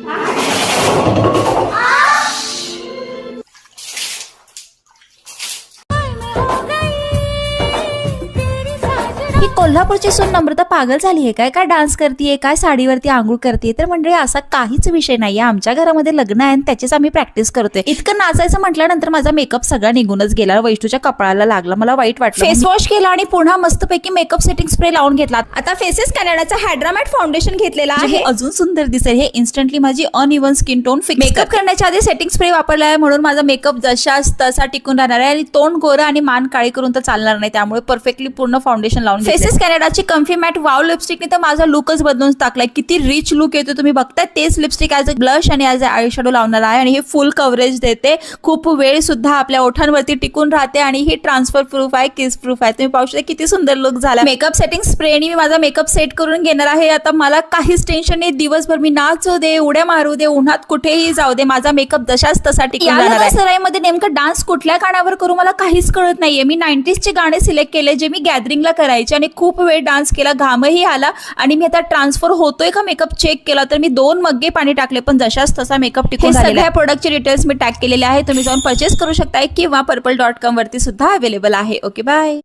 Ah! ही कोल्हापूरची सून नम्रता पागल झाली आहे काय? काय डान्स करते काय साडीवरती आंघोळ करते तर मंडळी असा काहीच विषय नाहीये. आमच्या घरामध्ये लग्न आहे आणि त्याचीच आम्ही प्रॅक्टिस करतोय. इतकं नाचायचं म्हटल्यानंतर माझा मेकअप सगळा निघूनच गेला. वैष्णूच्या कपडाला लागला. मला वाईट वाटलं. फेस वॉश केला आणि पुन्हा मस्तपैकी मेकअप सेटिंग स्प्रे लावून घेतला. आता फेसेस कॅनडाचा हायड्रामॅट फाउंडेशन घेतलेला हे आहे. अजून सुंदर दिसेल. हे इन्स्टंटली माझी uneven skin tone fix makeup करण्याच्या आधी सेटिंग स्प्रे वापरला आहे म्हणून माझा मेकअप जशाच तसा टिकून राहणार आहे आणि तोंड गोरं आणि मान काळी करून तर चालणार नाही. त्यामुळे परफेक्टली पूर्ण फाउंडेशन लावून फेसेस कॅनडाची कम्फी मॅट वाव लिपस्टिकने तर माझा लुकच बदलून टाकलाय. किती रिच लुक येतो तुम्ही बघताय. तेच लिपस्टिक ॲज अ ब्लश आणि ॲज अ आय शॅडो लावणार आहे. आणि हे फुल कव्हरेज देते. खूप वेळ सुद्धा आपल्या ओठांवरती टिकून राहते आणि ही ट्रान्सफर प्रूफ आहे किस प्रूफ आहे. तुम्ही पाहू शकता किती सुंदर लुक झाला. मेकअप सेटिंग स्प्रेनी मी माझा मेकअप सेट करून घेणार आहे. आता मला काहीच टेन्शन नाही. दिवसभर मी नाचू दे उड्या मारू दे उन्हात कुठेही जाऊ दे. माझा मेकअप जशाच तसा टिकून सराईमध्ये नेमकं डान्स कुठल्या गाण्यावर करू मला काहीच कळत नाहीये. मी 90s चे गाणे सिलेक्ट केले जे मी गॅदरिंगला करायचे आणि खूप वेळ डान्स केला घामही आला आणि मी आता ट्रान्सफर होतोय का मेकअप चेक केला तर मी दोन मग्गे पाणी टाकले. पण जशाच तसा मेकअप टिकून सगळ्या प्रोडक्टचे डिटेल्स मी टॅग केलेले आहे. तुम्ही जाऊन परचेस करू शकताय किंवा पर्पल डॉट कॉम वरती सुद्धा अवेलेबल आहे. Okay bye